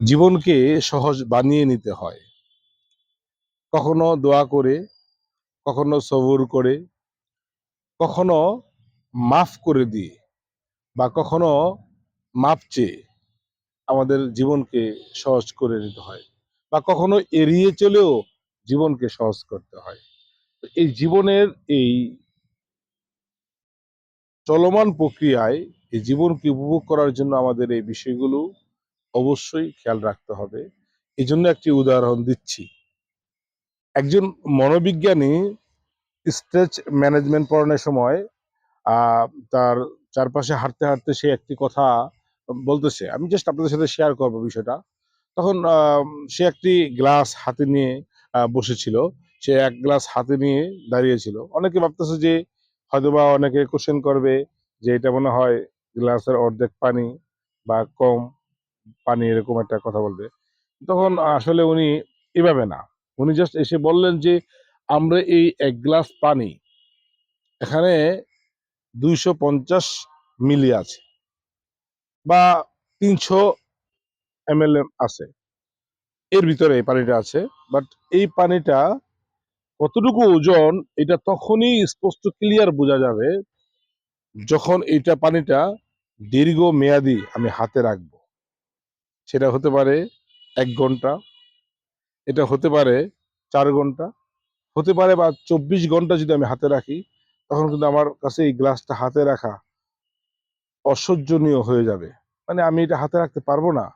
জীবনকে সহজ বানিয়ে নিতে হয়। কখনো দোয়া করে, কখনো সবুর করে, কখনো মাফ করে দিয়ে বা কখনো মাপ চেয়ে আমাদের জীবনকে সহজ করে নিতে হয় বা কখনো এড়িয়ে চলেও জীবনকে সহজ করতে হয়। এই জীবনের এই চলমান প্রক্রিয়ায় এই জীবনকে উপভোগ করার জন্য আমাদের এই বিষয়গুলো অবশ্যই খেয়াল রাখতে হবে। এই জন্য একটি উদাহরণ দিচ্ছি। একজন মনোবিজ্ঞানী স্ট্রেচ ম্যানেজমেন্ট পড়ানোর সময় তার চারপাশে হাঁটতে হাঁটতে সে একটি কথা বলতেছে। আমি জাস্ট আপনাদের সাথে শেয়ার করব বিষয়টা। তখন সে একটি গ্লাস হাতে নিয়ে বসেছিল। সে এক গ্লাস হাতে নিয়ে দাঁড়িয়েছিল। অনেকে ভাবতেছে যে, হয়তোবা অনেকে কোশ্চেন করবে যে, এটা মনে হয় গ্লাসের অর্ধেক পানি বা কম। পানি এরকম একটা কথা বলবে। তখন আসলে উনি এভাবে না। উনি জাস্ট এসে বললেন যে, আমরা এই এক গ্লাস পানি এখানে দুইশো পঞ্চাশ মিলি আছে বা তিনশো এম আছে। এর ভিতরে এই পানিটা আছে বাট এই পানিটা কতটুকু ওজন এটা তখনই স্পষ্ট ক্লিয়ার বোঝা যাবে যখন এইটা পানিটা দীর্ঘ মেয়াদি আমি হাতে রাখব। সেটা হতে পারে এক ঘণ্টা, এটা হতে পারে চার ঘণ্টা, হতে পারে বা চব্বিশ ঘণ্টা যদি আমি হাতে রাখি, তখন কিন্তু আমার কাছে এই গ্লাসটা হাতে রাখা অসহ্যনীয় হয়ে যাবে। মানে আমি এটা হাতে রাখতে পারব না।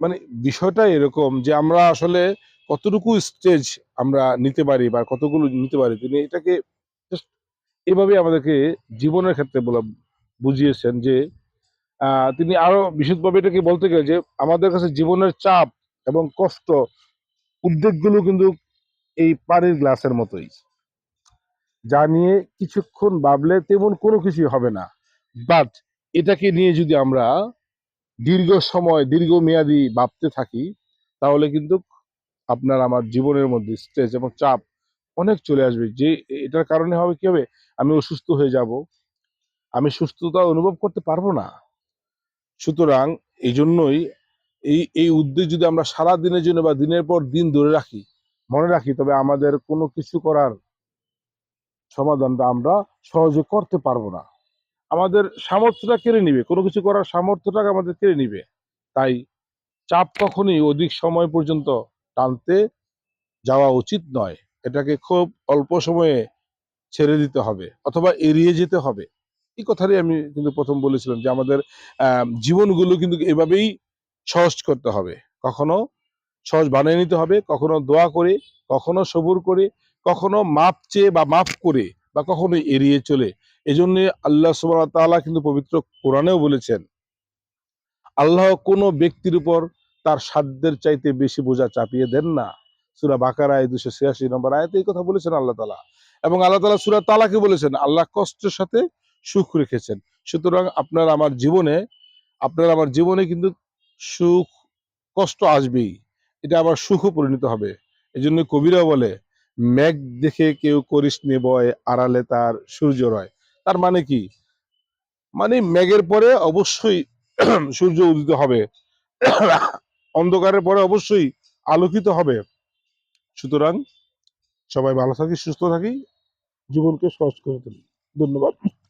মানে বিষয়টা এরকম যে আমরা আসলে কতটুকু স্টেজ আমরা নিতে পারি বা কতগুলো নিতে পারি, তিনি এটাকে এভাবে আমাদেরকে জীবনের ক্ষেত্রে বলা, বুঝিয়েছেন যে তিনি আরও বিশুদ্ধভাবে এটাকে বলতে গেলে যে আমাদের কাছে জীবনের চাপ এবং কষ্ট উদ্বেগগুলো কিন্তু এই পানির গ্লাসের মতোই। যা নিয়ে কিছুক্ষণ ভাবলে তেমন কোনো কিছুই হবে না। বাট এটাকে নিয়ে যদি আমরা দীর্ঘ সময় দীর্ঘ মেয়াদি ভাবতে থাকি, তাহলে কিন্তু আপনার আমার জীবনের মধ্যে স্ট্রেস এবং চাপ অনেক চলে আসবে। যে এটার কারণে হবে কি হবে? আমি অসুস্থ হয়ে যাব। আমি সুস্থতা অনুভব করতে পারব না। সুতরাং এই জন্যই এই এই উদ্যোগ যদি আমরা সারা দিনের জন্য বা দিনের পর দিন ধরে রাখি, মনে রাখি, তবে আমাদের কোনো কিছু করার সমাধানটা আমরা সহজে করতে পারব না। আমাদের সামর্থ্যটা কেড়ে নিবে, কোনো কিছু করার সামর্থ্যটাকে আমাদের কেড়ে নিবে। তাই চাপ কখনই অধিক সময় পর্যন্ত টানতে যাওয়া উচিত নয়। এটাকে খুব অল্প সময়ে ছেড়ে দিতে হবে, অথবা এড়িয়ে যেতে হবে। এই কথাটাই আমি কিন্তু প্রথম বলেছিলাম যে আমাদের জীবনগুলো কিন্তু এভাবেই সহজ করতে হবে। কখনো সহজ বানিয়ে নিতে হবে, কখনো দোয়া করে, কখনো সবুর করে, কখনো মাপ চেয়ে বা মাফ করে বা কখনো এড়িয়ে চলে। এজন্য আল্লাহ সুবহানাহু ওয়া তাআলা কিন্তু পবিত্র কোরআনেও বলেছেন, আল্লাহ কোনো ব্যক্তির উপর তার সাধ্যের চাইতে বেশি বোঝা চাপিয়ে দেন না। সুরা বাকারায় দুশো ছিয়াশি নম্বর আয়াতে এই কথা বলেছেন আল্লাহ তালা এবং আল্লাহ তালা সুরা তালাকে বলেছেন, আল্লাহ কষ্টের সাথে সুখ রেখেছেন। সুতরাং আপনার আমার জীবনে, আপনার আমার জীবনে কিন্তু সুখ, কষ্ট আসবেই। এটা আবার সুখও পরিণত হবে। এই জন্য কবিরা বলে, মেঘ দেখে কেউ করিস নে বয়, আড়ালে তার সূর্য রয়। তার মানে কি? মানে মেঘের পরে অবশ্যই সূর্য উদিত হবে। অন্ধকারের পরে অবশ্যই আলোকিত হবে। সুতরাং সবাই ভালো থাকি, সুস্থ থাকি। জীবনকে সহজ করে তুলি। ধন্যবাদ।